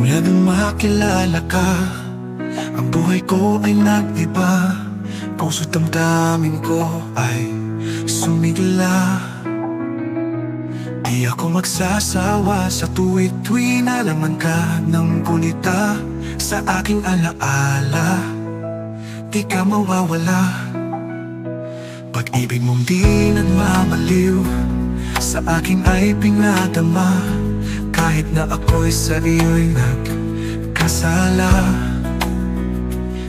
Mula nang makilala ka Ang buhay ko ay nag-iba. Puso't damdamin ko ay sumigla. Di ako magsasawa sa tuwid-tuwi na laman ka ng kulita Sa aking alaala. Di ka mawawala. Pag-ibig mong di nagmamaliw Sa akin ay pinadama Kahit na ako'y sa iyo'y nagkasala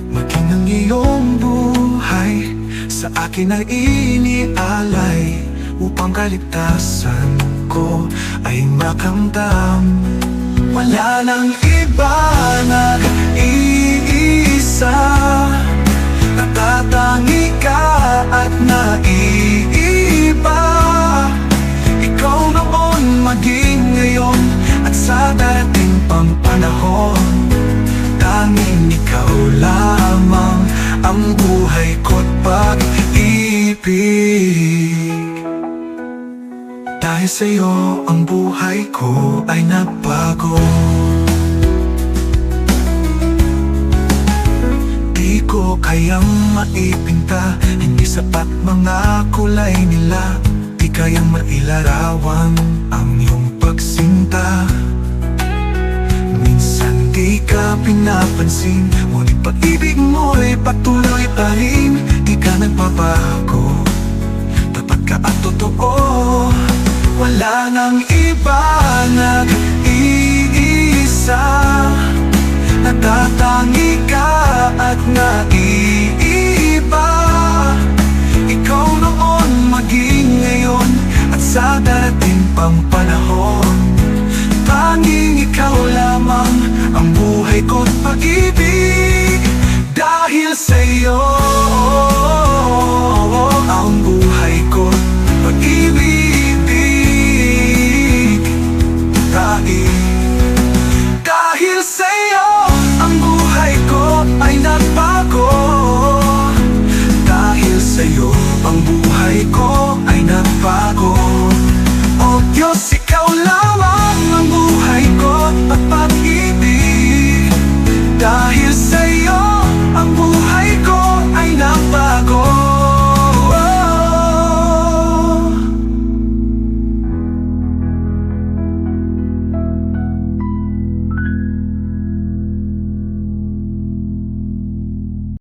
Maging ang iyong buhay. Sa akin ay inialay Upang kaligtasan ko ay makamdam. Wala nang iba nag-iisa Dahil sa'yo ang buhay ko ay nagbago Di ko kayang maipinta Hindi sapat mga kulay nila. Di kayang mailarawan ang iyong pagsinta. Minsan di ka pinapansin Ngunit pag-ibig mo'y patuloy pa rin. Di ka nagbabago Wala nang iba nag-iisa Natatangi ka at naiiba. Ikaw noon maging ngayon At sa darating pang panahon. Tanging ikaw lamang Ang buhay ko't pag-ibig. Dahil sa'yo